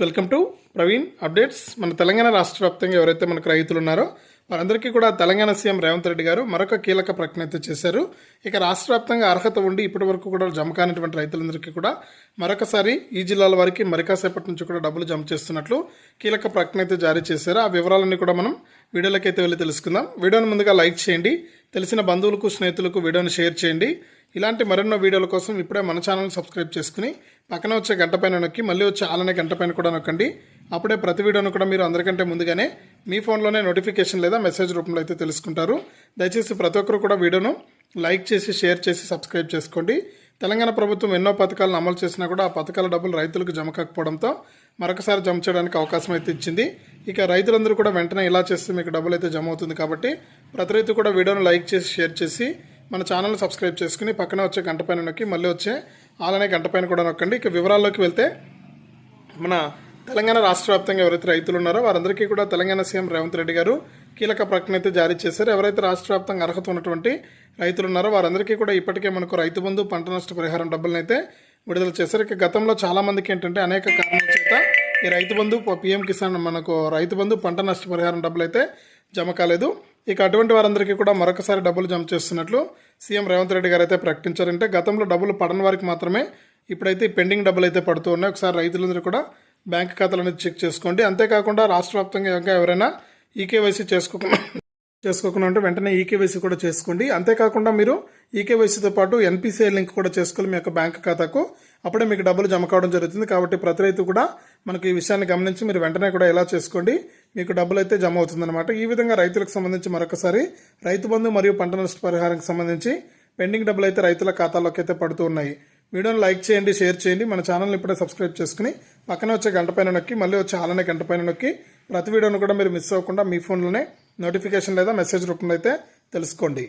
Welcome to Praveen updates మన తెలంగాణ రాష్ట్ర వ్యాప్తంగా ఎవరైతే మనకు రైతులు ఉన్నారో వారందరికీ కూడా తెలంగాణ సీఎం రేవంత్ రెడ్డి గారు మరొక కీలక ప్రకటన అయితే చేశారు. ఇక రాష్ట్ర వ్యాప్తంగా అర్హత ఉండి ఇప్పటి వరకు కూడా జమ కానిటువంటి రైతులందరికీ కూడా మరొకసారి ఈ జిల్లాల వారికి మరికాసేపటి నుంచి కూడా డబ్బులు జమ చేస్తున్నట్లు కీలక ప్రకటన అయితే జారీ చేశారు. ఆ వివరాలన్నీ కూడా మనం వీడియోలోకి అయితే వెళ్ళి తెలుసుకుందాం. వీడియోని ముందుగా లైక్ చేయండి. తెలిసిన బంధువులకు స్నేహితులకు వీడియోని షేర్ చేయండి. ఇలాంటి మరెన్నో వీడియోల కోసం ఇప్పుడే మన ఛానల్ సబ్స్క్రైబ్ చేసుకుని పక్కన వచ్చే గంట పైన నొక్కి మళ్ళీ వచ్చే ఆలనే గంట పైన కూడా నొక్కండి. అప్పుడే ప్రతి వీడియోను కూడా మీరు అందరికంటే ముందుగానే మీ ఫోన్లోనే నోటిఫికేషన్ లేదా మెసేజ్ రూపంలో అయితే తెలుసుకుంటారు. దయచేసి ప్రతి ఒక్కరు కూడా వీడియోను లైక్ చేసి షేర్ చేసి సబ్స్క్రైబ్ చేసుకోండి. తెలంగాణ ప్రభుత్వం ఎన్నో పథకాలను అమలు చేసినా కూడా ఆ పథకాల డబ్బులు రైతులకు జమ కాకపోవడంతో మరొకసారి జమ చేయడానికి అవకాశం అయితే ఇచ్చింది. ఇక రైతులందరూ కూడా వెంటనే ఇలా చేస్తే మీకు డబ్బులు అయితే జమ అవుతుంది కాబట్టి ప్రతి రైతు కూడా వీడియోను లైక్ చేసి షేర్ చేసి మన ఛానల్ సబ్స్క్రైబ్ చేసుకుని పక్కన వచ్చే గంట పైన నొక్కి మళ్ళీ వచ్చే అలానే గంట పైన కూడా నొక్కండి. ఇక వివరాల్లోకి వెళ్తే మన తెలంగాణ రాష్ట్ర వ్యాప్తంగా ఎవరైతే రైతులు ఉన్నారో వారందరికీ కూడా తెలంగాణ సీఎం రేవంత్ రెడ్డి గారు కీలక ప్రకటన అయితే జారీ చేశారు. ఎవరైతే రాష్ట్ర వ్యాప్తంగా అర్హత ఉన్నటువంటి రైతులు ఉన్నారో వారందరికీ కూడా ఇప్పటికే మనకు రైతు బంధు పంట నష్ట పరిహారం డబ్బులను అయితే విడుదల చేశారు. ఇక గతంలో చాలామందికి ఏంటంటే అనేక కారణాల చేత ఈ రైతు బంధు పిఎం కిసాన్ మనకు రైతు బంధు పంట నష్ట పరిహారం డబ్బులు అయితే జమ కాలేదు. ఇక అటువంటి వారందరికీ కూడా మరొకసారి డబ్బులు జమ చేస్తున్నట్లు సీఎం రేవంత్ రెడ్డి గారు అయితే ప్రకటించారంటే గతంలో డబ్బులు పడని వారికి మాత్రమే ఇప్పుడైతే పెండింగ్ డబ్బులు అయితే పడుతూ ఉన్నాయి. ఒకసారి రైతులందరూ కూడా బ్యాంక్ ఖాతాలు అనేది చెక్ చేసుకోండి. అంతేకాకుండా రాష్ట్ర వ్యాప్తంగా ఇంకా ఎవరైనా ఈకేవైసీ చేసుకోకుండా చేసుకోకుండా ఉంటే వెంటనే ఈకేవైసీ కూడా చేసుకోండి. అంతేకాకుండా మీరు ఈకేవైసీతో పాటు ఎన్పిసిఐ లింక్ కూడా చేసుకోవాలి మీ యొక్క బ్యాంక్ ఖాతాకు. అప్పుడే మీకు డబ్బులు జమ కావడం జరుగుతుంది. కాబట్టి ప్రతి రైతు కూడా మనకి ఈ విషయాన్ని గమనించి మీరు వెంటనే కూడా ఎలా చేసుకోండి మీకు డబ్బులు అయితే జమ అవుతుందన్నమాట. ఈ విధంగా రైతులకు సంబంధించి మరొకసారి రైతు బంధు మరియు పంట నష్ట పరిహారానికి సంబంధించి పెండింగ్ డబ్బులు అయితే రైతుల ఖాతాలోకి అయితే పడుతూ ఉన్నాయి. వీడియోని లైక్ చేయండి షేర్ చేయండి. మన ఛానల్ని ఇప్పుడే సబ్స్క్రైబ్ చేసుకుని పక్కన వచ్చే గంట పైన నొక్కి మళ్ళీ వచ్చే ఆలనే గంట పైన నొక్కి ప్రతి వీడియోను కూడా మీరు మిస్ అవ్వకుండా మీ ఫోన్లోనే నోటిఫికేషన్ లేదా మెసేజ్ రూపంలో అయితే తెలుసుకోండి.